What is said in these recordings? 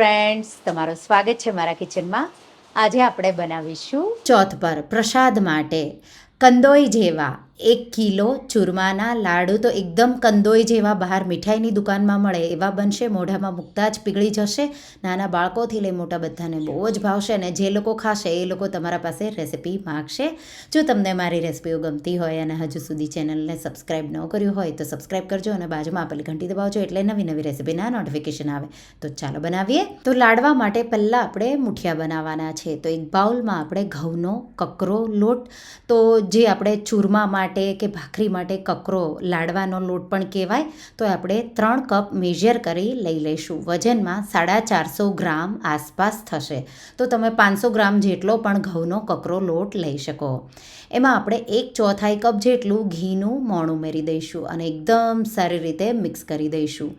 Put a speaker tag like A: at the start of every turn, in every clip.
A: Friends તમારું સ્વાગત છે મારા કિચનમાં આજે આપણે બનાવીશું ચોથ પર પ્રસાદ માટે કંદોઈ જેવા એક કિલો ચૂરમાના લાડુ તો એકદમ કંદોઈ જેવા બહાર મીઠાઈની દુકાનમાં મળે, એવા બનશે, મોઢામાં મૂકતા જ પીગળી જશે. નાના બાળકોથી લઈ મોટા બધાને બહુ જ ભાવશે અને જે લોકો ખાશે એ લોકો તમારા પાસે રેસિપી માગશે. જો તમને મારી રેસિપીઓ ગમતી હોય અને હજુ સુધી ચેનલને સબસ્ક્રાઈબ ન કર્યું હોય તો સબસ્ક્રાઈબ કરજો અને બાજુમાં આપેલી ઘંટી દબાવજો એટલે નવી નવી રેસિપીના નોટિફિકેશન આવે. તો ચાલો બનાવીએ. તો લાડવા માટે પહેલાં આપણે મુઠિયા બનાવવાના છે. તો એક બાઉલમાં આપણે ઘઉંનો કકરો લોટ, તો જે આપણે ચૂરમા માટે કે ભાખરી માટે કકરો લાડવાનો લોટ પણ કહેવાય, તો આપણે ત્રણ કપ મેજર કરી લઈ લઈશું. વજનમાં સાડા ચારસો ગ્રામ આસપાસ થશે. તો તમે પાંચસો ગ્રામ જેટલો પણ ઘઉંનો કકરો લોટ લઈ શકો. એમાં આપણે એક ચોથાઈ કપ જેટલું ઘીનું મોણ ઉમેરી દઈશું અને એકદમ સારી રીતે મિક્સ કરી દઈશું.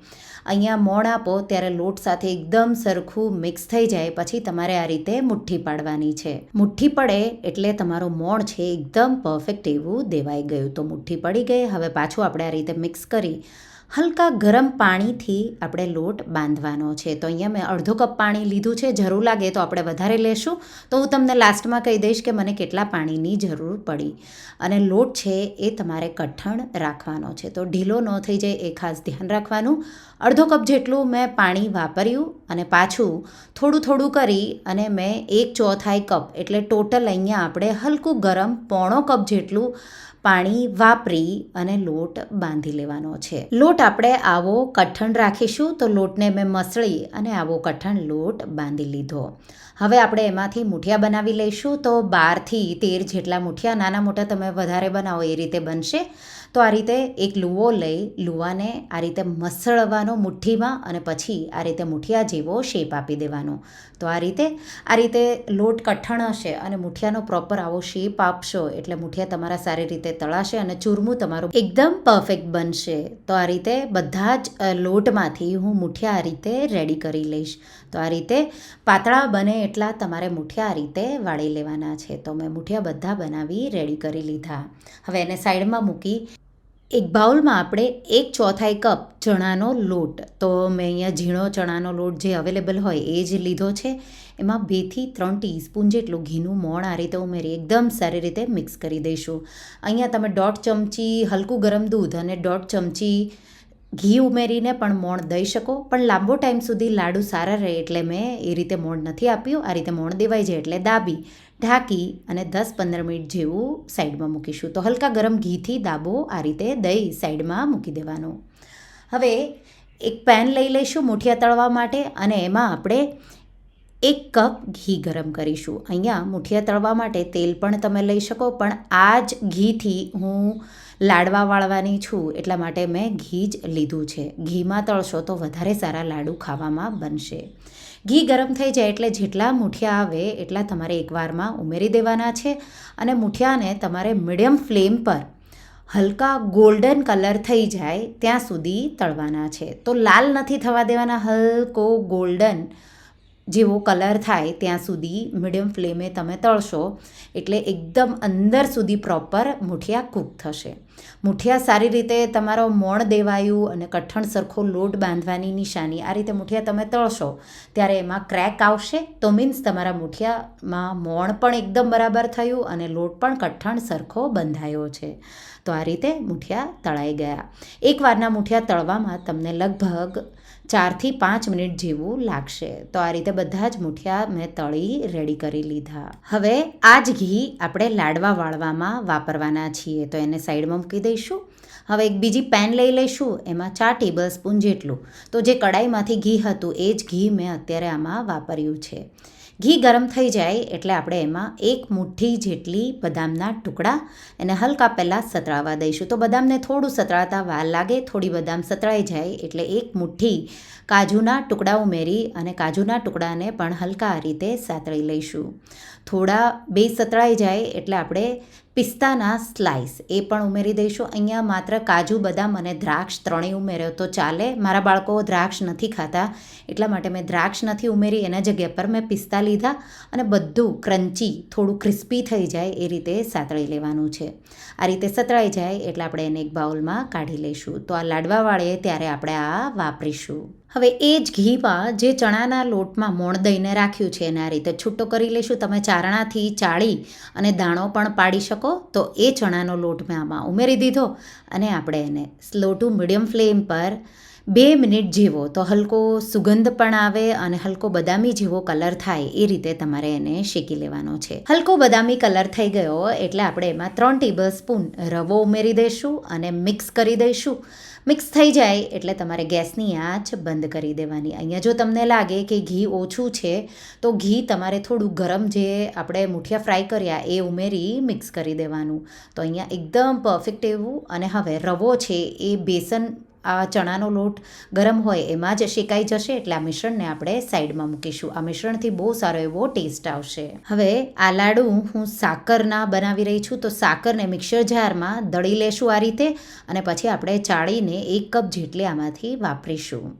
A: અહીંયા મોણ આપો ત્યારે લોટ સાથે એકદમ સરખું મિક્સ થઈ જાય, પછી તમારે આ રીતે મુઠ્ઠી પાડવાની છે. મુઠ્ઠી પડે એટલે તમારું મોણ છે, એકદમ પરફેક્ટ એવું દેવાઈ ગયું. તો મુઠ્ઠી પડી ગઈ, હવે પાછું આપણે આ રીતે મિક્સ કરી હલકા ગરમ પાણીથી આપણે લોટ બાંધવાનો છે. તો અહીંયા મેં અડધો કપ પાણી લીધું છે. જરૂર લાગે તો આપણે વધારે લેશું. તો હું તમને લાસ્ટમાં કહી દઈશ કે મને કેટલા પાણીની જરૂર પડી. અને લોટ છે એ તમારે કઠણ રાખવાનો છે. તો ઢીલો ન થઈ જાય, એ ખાસ ધ્યાન રાખવાનું. અડધો કપ જેટલું મેં પાણી વાપર્યું અને પાછું થોડું થોડું કરી અને મેં એક ચોથાઈ કપ, એટલે ટોટલ અહીંયા આપણે હલકું ગરમ પોણો કપ જેટલું પાણી વાપરી અને લોટ બાંધી લેવાનો છે. લોટ આપણે આવો કઠણ રાખીશું તો લોટને મેં મસળી અને આવો કઠણ લોટ બાંધી લીધો. હવે આપણે એમાંથી મુઠિયા બનાવી લઈશું તો બારથી તેર જેટલા મુઠિયા નાના મોટા તમે વધારે બનાવો એ રીતે બનશે. તો આ રીતે એક લુવો લઈ લુવાને આ રીતે મસળવાનો મુઠ્ઠીમાં અને પછી આ રીતે મુઠિયા જેવો શેપ આપી દેવાનો. તો આ રીતે આ રીતે લોટ કઠણ હશે અને મુઠિયાનો પ્રોપર આવો શેપ આપશો એટલે મુઠિયા તમારા સારી રીતે તળાશે અને ચૂરમું તમારું એકદમ પરફેક્ટ બનશે. તો આ રીતે બધા જ લોટમાંથી હું મુઠિયા આ રીતે રેડી કરી લઈશ. તો આ રીતે પાતળા બને એટલા તમારે મુઠિયા આ રીતે વાળી લેવાના છે. તો મેં મુઠિયા બધા બનાવી રેડી કરી લીધા. હવે એને સાઈડમાં મૂકી એક બાઉલમાં આપણે એક ચોથાઈ કપ ચણાનો લોટ, તો મેં અહીંયા ઝીણો ચણાનો લોટ જે અવેલેબલ હોય એ જ લીધો છે. એમાં બેથી ત્રણ ટીસ્પૂન જેટલું ઘીનું મોણ આ રીતે ઉમેરી એકદમ સારી રીતે મિક્સ કરી દઈશું. અહીંયા તમે દોઢ ચમચી હલકું ગરમ દૂધ અને દોઢ ચમચી ઘી ઉમેરીને પણ મોણ દઈ શકો. પણ લાંબો ટાઈમ સુધી લાડુ સારા રહે એટલે મેં એ રીતે મોણ નથી આપ્યું. આ રીતે મોણ દેવાઈ જાય એટલે દાબી. ઢાંકી અને દસ પંદર મિનિટ જેવું સાઈડમાં મૂકીશું. તો હલકા ગરમ ઘીથી દાબો આ રીતે દહીં સાઈડમાં મૂકી દેવાનું. હવે એક પેન લઈ લઈશું મૂઠિયા તળવા માટે અને એમાં આપણે એક કપ ઘી ગરમ કરીશું. અહીંયા મૂઠિયા તળવા માટે તેલ પણ તમે લઈ શકો, પણ આ જ ઘીથી હું લાડવા વાળવાની છું, એટલા માટે મેં ઘી જ લીધું છે. ઘીમાં તળશો તો વધારે સારા લાડુ ખાવામાં બનશે. ઘી ગરમ થઈ જાય એટલે જેટલા મુઠિયા આવે, એટલા તમારે એકવારમાં ઉમેરી દેવાના છે અને મુઠિયાને તમારે મીડિયમ ફ્લેમ પર હલકા ગોલ્ડન કલર થઈ જાય ત્યાં સુધી તળવાના છે. તો લાલ નથી થવા દેવાના, હલકો ગોલ્ડન જેવો કલર થાય ત્યાં સુધી મીડિયમ ફ્લેમે તમે તળશો એટલે એકદમ અંદર સુધી પ્રોપર મુઠિયા કૂક થશે. મુઠિયા સારી રીતે તમારો મોણ દેવાયું અને કઠણ સરખો લોટ બાંધવાની નિશાની. આ રીતે મુઠિયા તમે તળશો, ત્યારે એમાં ક્રેક આવશે. તો મીન્સ તમારા મુઠિયામાં મોણ પણ એકદમ બરાબર થયું અને લોટ પણ કઠણ સરખો બંધાયો છે. તો આ રીતે મુઠિયા તળાઈ ગયા. એકવારના મુઠિયા તળવામાં તમને લગભગ ચારથી પાંચ મિનિટ જેવું લાગશે. તો આ રીતે બધા જ મુઠિયા મેં તળી રેડી કરી લીધા. હવે આ જ ઘી આપણે લાડવા વાળવામાં વાપરવાના છીએ. તો એને સાઈડમાં મૂકી દઈશું. હવે એક બીજી પેન લઈ લઈશું, એમાં ચાર ટેબલ સ્પૂન જેટલું. તો જે કડાઈમાંથી ઘી હતું, એ જ ઘી મેં અત્યારે આમાં વાપર્યું છે. ઘી ગરમ થઈ જાય એટલે આપણે એમાં એક મુઠ્ઠી જેટલી બદામના ટુકડા એને હલકા પહેલાં સતળાવા દઈશું. તો બદામને થોડું સતળાતા વાર લાગે, થોડી બદામ સતળાઈ જાય એટલે એક મુઠ્ઠી કાજુના ટુકડા ઉમેરી અને કાજુના ટુકડાને પણ હલકા રીતે સાતળી લઈશું. થોડા બે સતળાઈ જાય એટલે આપણે પિસ્તાના સ્લાઇસ એ પણ ઉમેરી દઈશું. અહીંયા માત્ર કાજુ, બદામ અને દ્રાક્ષ ત્રણેય ઉમેર્યો તો ચાલે. મારા બાળકો દ્રાક્ષ નથી ખાતા, એટલા માટે મેં દ્રાક્ષ નથી ઉમેરી. એના જગ્યા પર મેં પિસ્તા લીધા અને બધું ક્રન્ચી, થોડું ક્રિસ્પી થઈ જાય એ રીતે સાતળી લેવાનું છે. આ રીતે સતળાઈ જાય એટલે આપણે એને એક બાઉલમાં કાઢી લઈશું. તો આ લાડવા વાળીએ ત્યારે આપણે આ વાપરીશું. હવે એ જ ઘીમાં જે ચણાના લોટમાં મોણ દઈને રાખ્યું છે એને આ રીતે છૂટો કરી લઈશું. તમે ચારણાથી ચાળી અને દાણો પણ પાડી શકો. તો એ ચણાનો લોટ મેં આમાં ઉમેરી દીધો અને આપણે એને સ્લો ટુ મીડિયમ ફ્લેમ પર બે મિનિટ જેવો, તો હલકો સુગંધ પણ આવે અને હલકો બદામી જેવો કલર થાય એ રીતે તમારે એને શેકી લેવાનો છે. હલકો બદામી કલર થઈ ગયો એટલે આપણે એમાં ત્રણ ટેબલ સ્પૂન રવો ઉમેરી દઈશું અને મિક્સ કરી દઈશું. મિક્સ થઈ જાય એટલે તમારે ગેસની આંચ બંધ કરી દેવાની. અહીંયા જો તમને લાગે કે ઘી ઓછું છે, તો ઘી તમારે થોડું ગરમ જે આપણે મુઠિયા ફ્રાય કર્યા એ ઉમેરી મિક્સ કરી દેવાનું. તો અહીંયા એકદમ પરફેક્ટ એવું અને હવે રવો છે એ બેસન આ ચણાનો લોટ ગરમ હોય એમાં જ શેકાઈ જશે એટલે આ મિશ્રણને આપણે સાઈડમાં મૂકીશું. આ મિશ્રણથી બહુ સારો એવો ટેસ્ટ આવશે. હવે આ લાડુ હું સાકરના બનાવી રહી છું, તો સાકરને મિક્સર જારમાં દળી લેશું આ રીતે અને પછી આપણે ચાળીને એક કપ જેટલી આમાંથી વાપરીશું.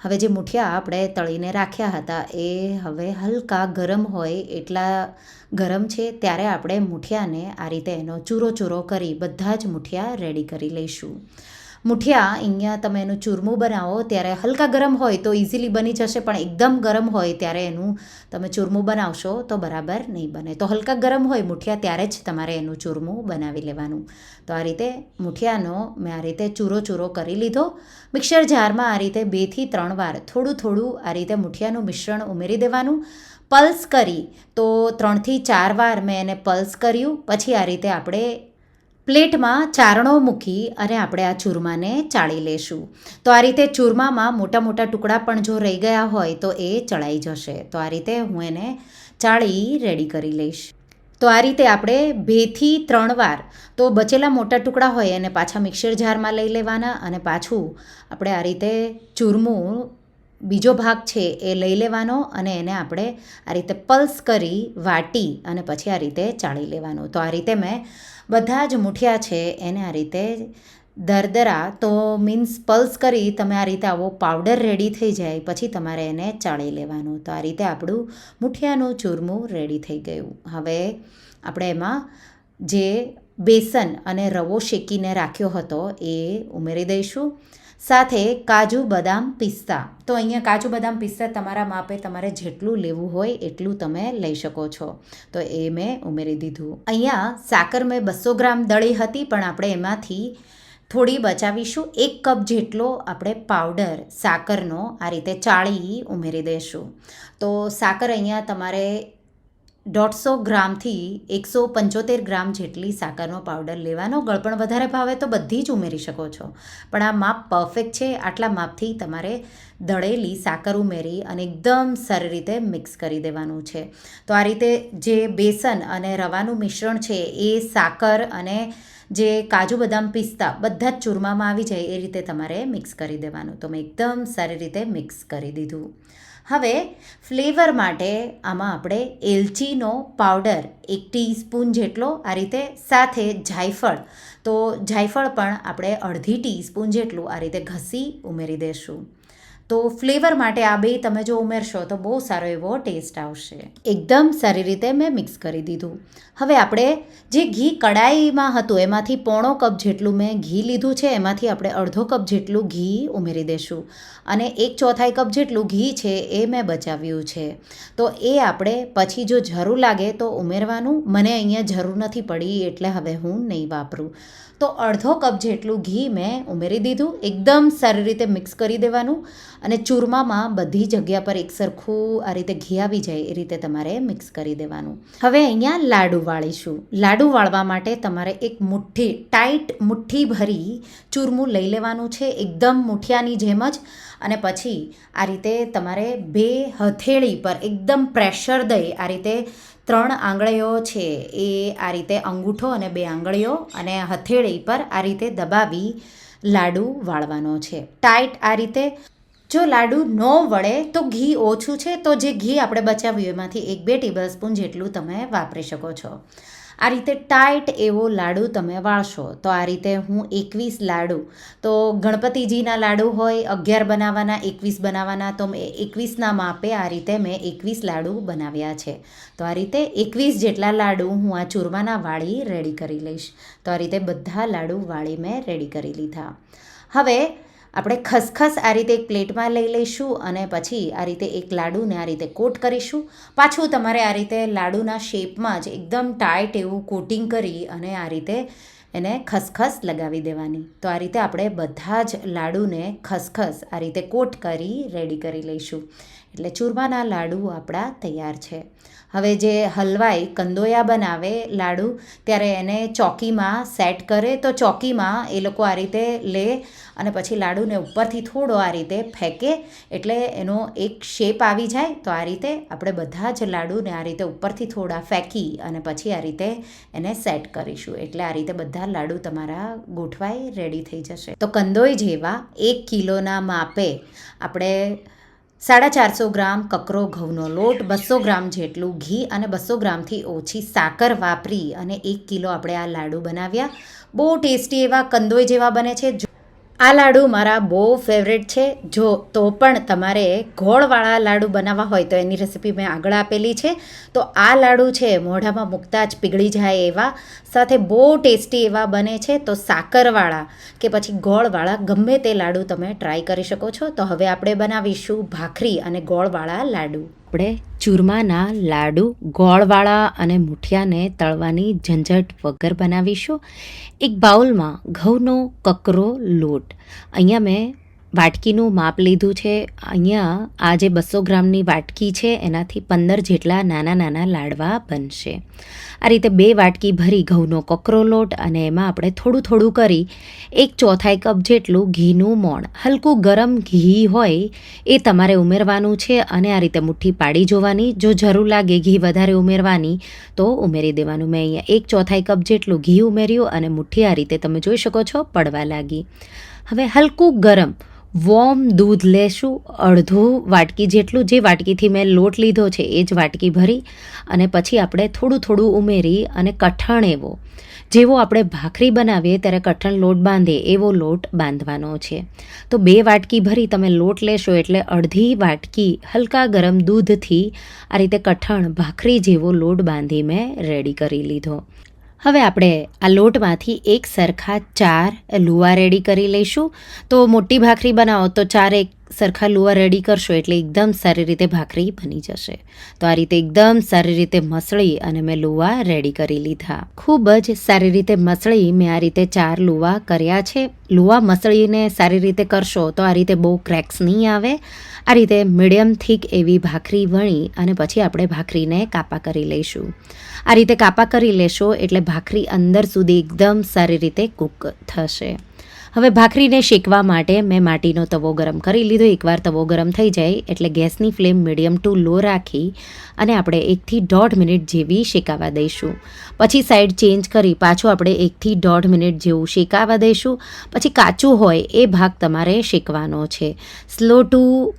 A: હવે જે મુઠિયા આપણે તળીને રાખ્યા હતા એ હવે હલકા ગરમ હોય એટલા ગરમ છે ત્યારે આપણે મુઠિયાને આ રીતે એનો ચૂરો ચૂરો કરી બધા જ મુઠિયા રેડી કરી લઈશું. મુઠિયા, અહીંયા તમે એનું ચૂરમું બનાવો, ત્યારે હલકા ગરમ હોય તો ઇઝીલી બની જશે, પણ એકદમ ગરમ હોય ત્યારે એનું તમે ચૂરમું બનાવશો તો બરાબર નહીં બને. તો હલકા ગરમ હોય મુઠિયા, ત્યારે જ તમારે એનું ચૂરમું બનાવી લેવાનું. તો આ રીતે મુઠિયાનો મેં આ રીતે ચૂરો ચૂરો કરી લીધો. મિક્સર જારમાં આ રીતે બેથી ત્રણ વાર થોડું થોડું આ રીતે મુઠિયાનું મિશ્રણ ઉમેરી દેવાનું. પલ્સ કરી તો ત્રણથી ચાર વાર મેં એને પલ્સ કર્યું. પછી આ રીતે આપણે પ્લેટમાં ચારણો મૂકી અને આપણે આ ચૂરમાને ચાળી લેશું. તો આ રીતે ચૂરમામાં મોટા મોટા ટુકડા પણ જો રહી ગયા હોય તો એ ચડાઈ જશે. તો આ રીતે હું એને ચાળી રેડી કરી લઈશ. તો આ રીતે આપણે બેથી ત્રણ વાર તો બચેલા મોટા ટુકડા હોય એને પાછા મિક્સર જારમાં લઈ લેવાના અને પાછું આપણે આ રીતે ચૂરમું બીજો ભાગ છે એ લઈ લેવાનો અને એને આપણે આ રીતે પલ્સ કરી વાટી અને પછી આ રીતે ચાળી લેવાનું. તો આ રીતે મેં બધા જ મુઠિયા છે એને આ રીતે દરદરા, તો મીન્સ પલ્સ કરી તમે આ રીતે આવો પાવડર રેડી થઈ જાય, પછી તમારે એને ચાળી લેવાનું. તો આ રીતે આપણું મુઠિયાનું ચૂરમું રેડી થઈ ગયું. હવે આપણે એમાં જે બેસન અને રવો શેકીને રાખ્યો હતો એ ઉમેરી દઈશું. સાથે કાજુ બદામ પિસ્તા. તો અહીંયા કાજુ બદામ પિસ્તા તમારા માપે તમારે જેટલું લેવું હોય એટલું તમે લઈ શકો છો. તો એ મેં ઉમેરી દીધું. અહીંયા સાકર મેં બસો ગ્રામ દળી હતી, પણ આપણે એમાંથી થોડી બચાવીશું. એક કપ જેટલો આપણે પાવડર સાકરનો આ રીતે ચાળી ઉમેરી દઈશું. તો સાકર અહીંયા તમારે દોઢસો ગ્રામથી એકસો પંચોતેર ગ્રામ જેટલી સાકરનો પાવડર લેવાનો ગળપણ વધારે ભાવે તો બધી જ ઉમેરી શકો છો. પણ આ માપ પરફેક્ટ છે. આટલા માપથી તમારે દળેલી સાકર ઉમેરી અને એકદમ સારી રીતે મિક્સ કરી દેવાનું છે. તો આ રીતે જે બેસન અને રવાનું મિશ્રણ છે એ સાકર અને જે કાજુ બદામ પિસ્તા બધા જ ચૂરમામાં આવી જાય એ રીતે તમારે મિક્સ કરી દેવાનું. તો મેં એકદમ સારી રીતે મિક્સ કરી દીધું. હવે, ફ્લેવર માટે આમાં આપણે એલચીનો પાવડર એક ટીસ્પૂન જેટલો આ રીતે સાથે જાયફળ. તો જાયફળ પણ આપણે અડધી ટીસ્પૂન જેટલું આ રીતે ઘસી ઉમેરી દઈશું તો ફ્લેવર માટે આ બે તમે જો ઉમેરશો તો બહુ સારો એવો ટેસ્ટ આવશે. એકદમ સારી રીતે મેં મિક્સ કરી દીધું. હવે આપણે જે ઘી કડાઈમાં હતું એમાંથી પોણો કપ જેટલું મેં ઘી લીધું છે એમાંથી આપણે અડધો કપ જેટલું ઘી ઉમેરી દઈશું અને એક ચોથાઈ કપ જેટલું ઘી છે એ મેં બચાવ્યું છે. તો એ આપણે પછી જો જરૂર લાગે તો ઉમેરવાનું. મને અહીંયા જરૂર નથી પડી એટલે હવે હું નહીં વાપરું. તો અડધો કપ જેટલું ઘી મેં ઉમેરી દીધું. એકદમ સારી રીતે મિક્સ કરી દેવાનું અને ચૂરમામાં બધી જગ્યા પર એક સરખું આ રીતે ઘી આવી જાય એ રીતે તમારે મિક્સ કરી દેવાનું. હવે અહીંયા લાડુ વાળીશું. લાડુ વાળવા માટે તમારે એક મુઠ્ઠી, ટાઈટ મુઠ્ઠી ભરી ચૂરમું લઈ લેવાનું છે. એકદમ મુઠિયાની જેમ જ. અને પછી આ રીતે તમારે બે હથેળી પર એકદમ પ્રેશર દઈ આ રીતે ત્રણ આંગળીઓ છે. એ આ રીતે અંગૂઠો અને બે આંગળીઓ અને હથેળી પર આ રીતે દબાવી લાડુ વાળવાનો છે. ટાઈટ આ રીતે જો લાડુ ન વળે તો ઘી ઓછું છે. તો જે ઘી આપણે બચાવ્યું એમાંથી એક બે ટેબલ સ્પૂન જેટલું તમે વાપરી શકો છો. આ રીતે ટાઈટ એવો લાડુ તમે વાળશો, તો આ રીતે હું એકવીસ લાડુ, તો ગણપતિજીના લાડુ હોય, અગિયાર બનાવવાના, એકવીસ બનાવવાના, તો મેં એકવીસના માપે આ રીતે મેં એકવીસ લાડુ બનાવ્યા છે. તો આ રીતે એકવીસ જેટલા લાડુ હું આ ચૂરમાના વાળી રેડી કરી લઈશ. તો આ રીતે બધા લાડુ વાળી મેં રેડી કરી લીધા. હવે આપણે ખસખસ આ રીતે એક પ્લેટમાં લઈ લઈશું અને પછી આ રીતે એક લાડુને આ રીતે કોટ કરીશું. પાછું તમારે આ રીતે લાડુના શેપમાં જ એકદમ ટાઈટ એવું કોટિંગ કરી અને આ રીતે એને ખસખસ લગાવી દેવાની. તો આ રીતે આપણે બધા જ લાડુને ખસખસ આ રીતે કોટ કરી રેડી કરી લઈશું. એટલે ચૂરમાના લાડુ આપણા તૈયાર છે. હવે જે હલવાઈ કંદોયા બનાવે લાડુ, ત્યારે એને ચોકીમાં સેટ કરે. તો ચોકીમાં એ લોકો આ રીતે લે અને પછી લાડુને ઉપરથી થોડો આ રીતે ફેંકે. એટલે એનો એક શેપ આવી જાય. તો આ રીતે આપણે બધા જ લાડુને આ રીતે ઉપરથી થોડા ફેંકી અને પછી આ રીતે એને સેટ કરીશું. એટલે આ રીતે બધા લાડુ તમારા ગોઠવાઈ રેડી થઈ જશે. તો કંદોઈ જેવા એક કિલોના માપે આપણે સાડા ચારસો ગ્રામ કકરો ઘઉંનો લોટ, બસો ગ્રામ જેટલું ઘી અને બસો ગ્રામથી ઓછી સાકર વાપરી અને એક કિલો આપણે આ લાડુ બનાવ્યા. બહુ ટેસ્ટી એવા કંદોઈ જેવા બને છે. આ લાડુ મારા બહુ ફેવરેટ છે. જો તો પણ તમારે ગોળવાળા લાડુ બનાવવા હોય તો એની રેસીપી મેં આગળ આપેલી છે. તો આ લાડુ છે મોઢામાં મૂકતા જ પીગળી જાય એવા, સાથે બહુ ટેસ્ટી એવા બને છે. તો સાકરવાળા કે પછી ગોળવાળા, ગમે તે લાડુ તમે ટ્રાય કરી શકો છો. તો હવે આપણે બનાવીશું ભાખરી અને ગોળવાળા લાડુ. આપણે ચૂરમાના લાડુ, ગોળવાળા અને મુઠિયાને તળવાની ઝંઝટ વગર બનાવીશું. એક બાઉલમાં ઘઉંનો કકરો લોટ. અહીંયા મેં વાટકીનું માપ લીધું છે. અહીંયા આ જે બસો ગ્રામની વાટકી છે, એનાથી પંદર જેટલા નાના નાના લાડવા બનશે. આ રીતે બે વાટકી ભરી ઘઉંનો કકરો લોટ અને એમાં આપણે થોડું થોડું કરી, એક ચોથાઈ કપ જેટલું ઘીનું મોણ. હલકું ગરમ ઘી હોય એ તમારે ઉમેરવાનું છે અને આ રીતે મુઠ્ઠી પાડી જોવાની. જો જરૂર લાગે ઘી વધારે ઉમેરવાની, તો ઉમેરી દેવાનું. મેં અહીંયા એક ચોથાઈ કપ જેટલું ઘી ઉમેર્યું અને મુઠ્ઠી આ રીતે તમે જોઈ શકો છો, પડવા લાગી. હવે હલકું ગરમ વોર્મ દૂધ લેશું, અડધું વાટકી જેટલું, જે વાટકીથી મેં લોટ લીધો છે, એ જ વાટકી ભરી અને પછી આપણે થોડું થોડું ઉમેરી અને કઠણ એવો, જેવો આપણે ભાખરી બનાવીએ ત્યારે કઠણ લોટ બાંધે એવો લોટ બાંધવાનો છે. તો બે વાટકી ભરી તમે લોટ લેશો એટલે અડધી વાટકી હલકા ગરમ દૂધથી આ રીતે કઠણ ભાખરી જેવો લોટ બાંધી મેં રેડી કરી લીધો. હવે આપણે આ લોટમાંથી એક સરખા ચાર લુવા રેડી કરી લઈશું. તો મોટી ભાખરી બનાવો તો ચાર એક સરખા લુવા રેડી કરશો એટલે એકદમ સારી રીતે ભાખરી બની જશે. તો આ રીતે એકદમ સારી રીતે મસળી અને મેં લુવા રેડી કરી લીધા. ખૂબ જ સારી રીતે મસળી મેં આ રીતે ચાર લુવા કર્યા છે. લુવા મસળીને સારી રીતે કરશો તો આ રીતે બહુ ક્રેક્સ નહીં આવે. આ રીતે મીડિયમ થીક એવી ભાખરી વણી અને પછી આપણે ભાખરીને કાપા કરી લઈશું. આ રીતે કાપા કરી લેશો એટલે ભાખરી અંદર સુધી એકદમ સારી રીતે કૂક થશે. હવે ભાખરીને શેકવા માટે મેં માટીનો તવો ગરમ કરી લીધો. એકવાર તવો ગરમ થઈ જાય એટલે ગેસની ફ્લેમ મીડિયમ ટુ લો રાખી અને આપણે એકથી દોઢ મિનિટ જેવી શેકાવા દઈશું. પછી સાઈડ ચેન્જ કરી પાછું આપણે એકથી દોઢ મિનિટ જેવું શેકાવા દઈશું. પછી કાચું હોય એ ભાગ તમારે શેકવાનો છે. Slow to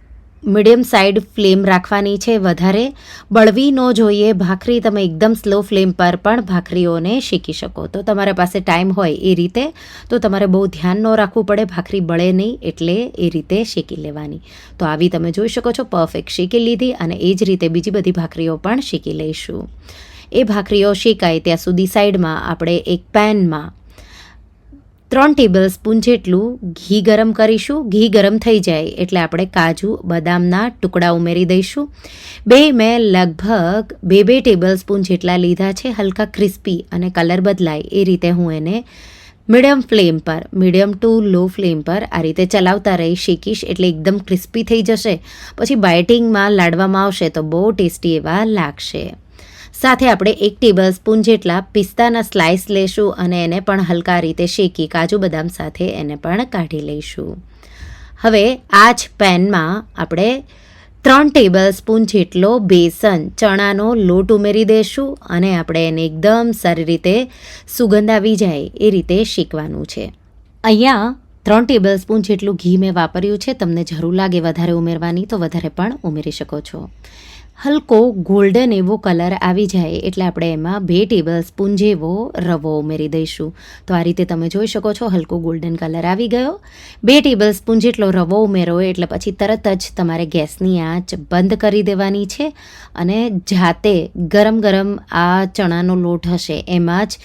A: medium side flame રાખવાની છે વધારે. બળવી ન જોઈએ. ભાખરી તમે એકદમ સ્લો ફ્લેમ પર પણ ભાખરીઓને શેકી શકો. તો તમારા પાસે ટાઈમ હોય એ રીતે, તો તમારે બહુ ધ્યાન ન રાખવું પડે. ભાખરી બળે નહીં એટલે એ રીતે શેકી લેવાની. તો આવી તમે જોઈ શકો છો, પરફેક્ટ શેકી લીધી અને એ જ રીતે બીજી બધી ભાખરીઓ પણ શેકી લઈશું. એ ભાખરીઓ શેકાય ત્યાં સુધી સાઈડમાં આપણે એક પેનમાં ત્રણ ટેબલ સ્પૂન જેટલું ઘી ગરમ કરીશું. ઘી ગરમ થઈ જાય એટલે આપણે કાજુ, બદામના ટુકડા ઉમેરી દઈશું. બે મેં લગભગ બે બે ટેબલ સ્પૂન જેટલા લીધા છે, હલકા ક્રિસ્પી અને કલર બદલાય એ રીતે હું એને મીડિયમ ફ્લેમ પર, મીડિયમ ટુ લો ફ્લેમ પર આ રીતે ચલાવતા રહી. શેકીશ એટલે એકદમ ક્રિસ્પી થઈ જશે. પછી બાઇટિંગમાં લાડવામાં આવશે તો બહુ ટેસ્ટી એવા લાગશે. સાથે આપણે એક ટેબલ સ્પૂન જેટલા પિસ્તાના સ્લાઇસ લેશું અને એને પણ હલકા રીતે શેકી કાજુ બદામ સાથે એને પણ કાઢી લઈશું. હવે આ જ પેનમાં આપણે ત્રણ ટેબલ સ્પૂન જેટલો બેસન ચણાનો લોટ ઉમેરી દઈશું અને આપણે એને એકદમ સારી રીતે સુગંધ આવી જાય એ રીતે શેકવાનું છે. અહીંયા ત્રણ ટેબલ સ્પૂન જેટલું ઘી મેં વાપર્યું છે, તમને જરૂર લાગે વધારે ઉમેરવાની તો વધારે પણ ઉમેરી શકો છો. હલકો ગોલ્ડન એવો કલર આવી જાય એટલે આપણે એમાં બે ટેબલ સ્પૂન જેવો રવો ઉમેરી દઈશું. તો આ રીતે તમે જોઈ શકો છો હલકો ગોલ્ડન કલર આવી ગયો. બે ટેબલ સ્પૂન જેટલો રવો ઉમેરો એટલે પછી તરત જ તમારે ગેસની આંચ બંધ કરી દેવાની છે અને જાતે ગરમ ગરમ આ ચણાનો લોટ હશે એમાં જ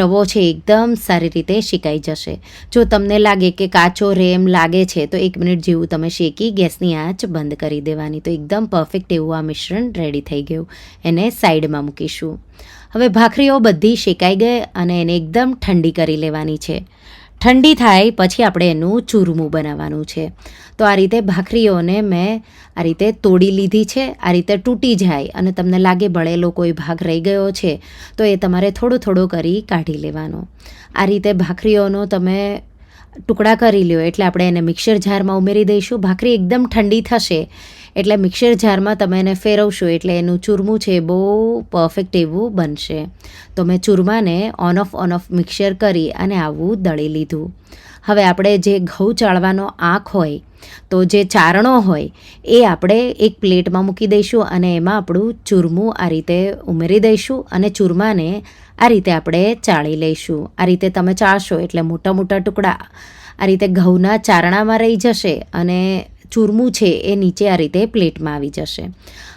A: રવો છે એકદમ સારી રીતે શેકાઈ જશે. જો તમને લાગે કે કાચો રેમ લાગે છે તો એક મિનિટ જેવું તમે શેકી ગેસની આંચ બંધ કરી દેવાની. તો એકદમ પરફેક્ટ એવું આ મિશ્રણ રેડી થઈ ગયું. એને સાઈડમાં મૂકીશું. હવે ભાખરીઓ બધી શેકાઈ ગઈ અને એને એકદમ ઠંડી કરી લેવાની છે. ઠંડી થાય પછી આપણે એનું ચૂરમું બનાવવાનું છે. તો આ રીતે ભાખરીઓને મેં આ રીતે તોડી લીધી છે. આ રીતે તૂટી જાય અને તમને લાગે બળેલો કોઈ ભાગ રહી ગયો છે, તો એ તમારે થોડો થોડો કરી કાઢી લેવાનો. આ રીતે ભાખરીઓનો તમે ટુકડા કરી લ્યો એટલે આપણે એને મિક્સર જારમાં ઉમેરી દઈશું. ભાખરી એકદમ ઠંડી થશે એટલે મિક્સર જારમાં તમે એને ફેરવશો એટલે એનું ચૂરમું છે બહુ પરફેક્ટ એવું બનશે. તો મેં ચૂરમાને on off on off mixer કરી અને આવું દળી લીધું. હવે આપણે જે ઘઉં ચાળવાનો આંખ હોય, તો જે ચારણો હોય, એ આપણે એક પ્લેટમાં મૂકી દઈશું અને એમાં આપણું ચૂરમું આ રીતે ઉમેરી દઈશું અને ચૂરમાને આ રીતે આપણે ચાળી લઈશું. આ રીતે તમે ચાળશો એટલે મોટા મોટા ટુકડા આ રીતે ઘઉંના ચારણામાં રહી જશે અને ચૂરમું છે એ નીચે આ રીતે પ્લેટમાં આવી જશે.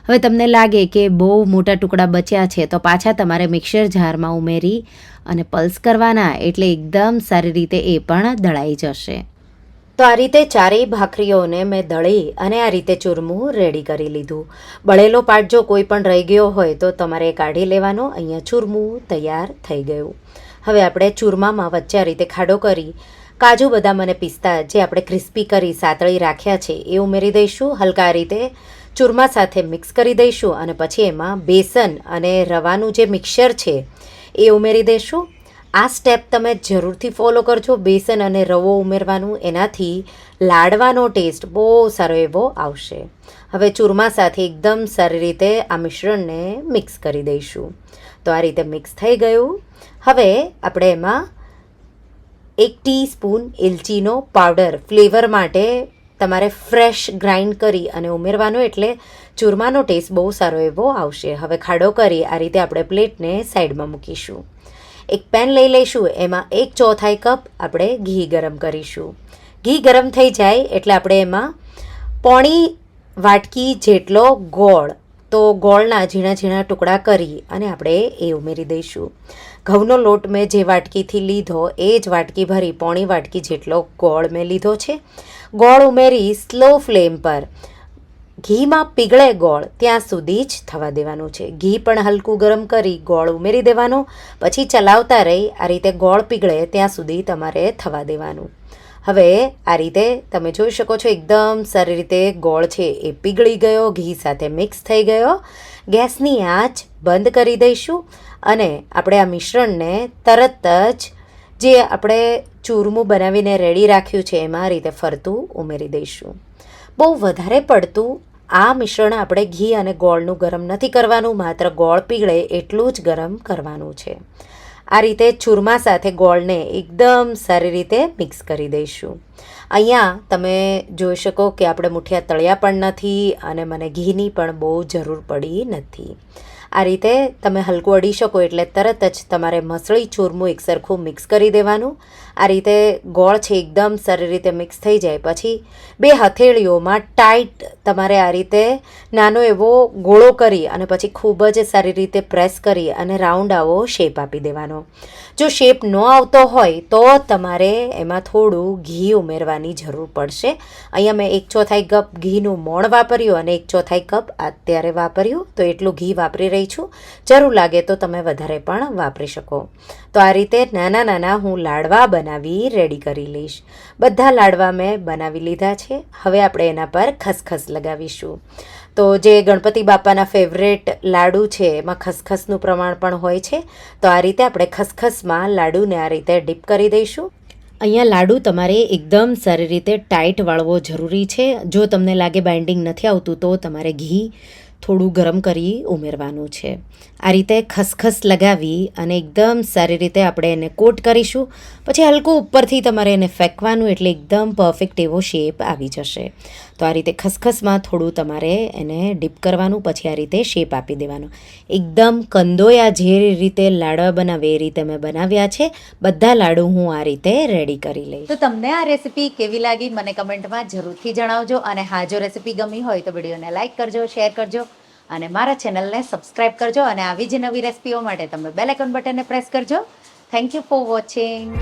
A: હવે તમને લાગે કે બહુ મોટા ટુકડા બચ્યા છે તો પાછા તમારે મિક્સર જારમાં ઉમેરી અને પલ્સ કરવાના એટલે એકદમ સારી રીતે એ પણ દળાઈ જશે. તો આ રીતે ચારેય ભાખરીઓને મેં દળી અને આ રીતે ચૂરમું રેડી કરી લીધું. બળેલો પાટ જો કોઈ પણ રહી ગયો હોય તો તમારે કાઢી લેવાનો. અહીંયા ચૂરમું તૈયાર થઈ ગયું. હવે આપણે ચૂરમામાં વચ્ચે આ રીતે ખાડો કરી કાજુ બદામ અને પિસ્તા જે આપણે ક્રિસ્પી કરી, સાતળી રાખ્યા છે, એ ઉમેરી દઈશું. હલકા રીતે ચૂરમા સાથે મિક્સ કરી દઈશું અને પછી એમાં બેસન અને રવાનું જે મિક્સર છે, એ ઉમેરી દઈશું. આ સ્ટેપ તમે જરૂરથી ફોલો કરજો. બેસન અને રવો ઉમેરવાનું, એનાથી લાડવાનો ટેસ્ટ બહુ સારો એવો આવશે. હવે ચૂરમા સાથે એકદમ સારી રીતે આ મિશ્રણને મિક્સ કરી દઈશું. તો આ રીતે મિક્સ થઈ ગયું. હવે આપણે એમાં એક ટીસ્પૂન એલચીનો પાવડર ફ્લેવર માટે તમારે ફ્રેશ ગ્રાઇન્ડ કરી અને ઉમેરવાનો એટલે ચૂરમાનો ટેસ્ટ બહુ સારો એવો આવશે. હવે ખાડો કરી આ રીતે આપણે પ્લેટને સાઈડમાં મૂકીશું. એક પેન લઈ લઈશું, એમાં એક ચોથાઈ કપ આપણે ઘી ગરમ કરીશું. ઘી ગરમ થઈ જાય એટલે આપણે એમાં પોણી વાટકી જેટલો ગોળ, તો ગોળના ઝીણા ઝીણા ટુકડા કરી અને આપણે એ ઉમેરી દઈશું. ઘઉંનો લોટ મેં જે વાટકીથી લીધો, એ જ વાટકી ભરી, પોણી વાટકી જેટલો ગોળ મેં લીધો છે. ગોળ ઉમેરી સ્લો ફ્લેમ પર. ઘીમાં પીગળે ગોળ, ત્યાં સુધી જ થવા દેવાનું છે. ઘી પણ હલકું ગરમ કરી ગોળ ઉમેરી દેવાનો, પછી ચલાવતા રહી. આ રીતે ગોળ પીગળે, ત્યાં સુધી તમારે થવા દેવાનું. હવે આ રીતે તમે જોઈ શકો છો, એકદમ સારી રીતે ગોળ છે એ પીગળી ગયો, ઘી સાથે મિક્સ થઈ ગયો. ગેસની આંચ બંધ કરી દઈશું. અને આપણે આ મિશ્રણને તરત જ જે આપણે ચૂરમું બનાવીને રેડી રાખ્યું છે એમાં આ રીતે ફરતું ઉમેરી દઈશું. બહુ વધારે પડતું આ મિશ્રણ આપણે ઘી અને ગોળનું ગરમ નથી કરવાનું, માત્ર ગોળ પીગળે એટલું જ ગરમ કરવાનું છે. આ રીતે ચૂરમા સાથે ગોળને એકદમ સારી રીતે મિક્સ કરી દઈશું. અહીંયા તમે જોઈ શકો કે આપણે મુઠિયા તળ્યા પણ નથી અને મને ઘીની પણ બહુ જરૂર પડી નથી. આ રીતે તમે હલકું અડી શકો એટલે તરત જ તમારે મસળી, ચૂરમું એક સરખું મિક્સ કરી દેવાનું. આ રીતે ગોળ છે એકદમ સારી રીતે મિક્સ થઈ જાય. પછી બે હથેળીઓમાં ટાઈટ તમારે આ રીતે નાનો એવો ગોળો કરી અને પછી ખૂબ જ સારી રીતે પ્રેસ કરી અને રાઉન્ડ આવો શેપ આપી દેવાનો. જો શેપ ન આવતો હોય તો તમારે એમાં થોડું ઘી ઉમેરવાની જરૂર પડશે. અહીંયા મેં એક ચોથાઈ કપ ઘીનું મોણ વાપર્યું અને એક ચોથાઈ કપ અત્યારે વાપર્યું. તો એટલું ઘી વાપરી રહી છું. જરૂર લાગે તો તમે વધારે પણ વાપરી શકો. તો આ રીતે નાના નાના હું લાડવા બનાવી રેડી કરી લઈશ. બધા લાડવા મેં બનાવી લીધા છે. હવે આપણે એના પર ખસખસ લગાવીશું. તો જે ગણપતિ બાપાના ફેવરેટ લાડુ છે, એમાં ખસખસનું પ્રમાણ પણ હોય છે. તો આ રીતે આપણે ખસખસમાં લાડુને આ રીતે ડીપ કરી દઈશું. અહીંયા લાડુ તમારે એકદમ સારી રીતે ટાઈટ વાળવો જરૂરી છે. જો તમને લાગે બાઇન્ડિંગ નથી આવતું તો તમારે ઘી થોડું ગરમ કરી ઉમેરવાનું છે. આ રીતે ખસખસ લગાવી અને એકદમ સારી રીતે આપણે એને કોટ કરીશું. પછી હલકું ઉપરથી તમારે એને ફેંકવાનું એટલે એકદમ પરફેક્ટ એવો શેપ આવી જશે. તો આ રીતે ખસખસમાં થોડું તમારે એને ડીપ કરવાનું, પછી આ રીતે શેપ આપી દેવાનો. એકદમ કંદોયા જે રીતે લાડવા બનાવે એ રીતે મેં બનાવ્યા છે. બધા લાડુ હું આ રીતે રેડી કરી લઈશ. તો તમને આ રેસીપી કેવી લાગી? મને કમેન્ટમાં જરૂરથી જણાવજો અને હા, જો રેસીપી ગમી હોય તો વિડીયોને લાઇક કરજો શેર કરજો. અને મારા ચેનલને સબસ્ક્રાઈબ કરજો અને આવી જ નવી રેસિપીઓ માટે તમે બેલ આઇકોન બટનને પ્રેસ કરજો. Thank you for watching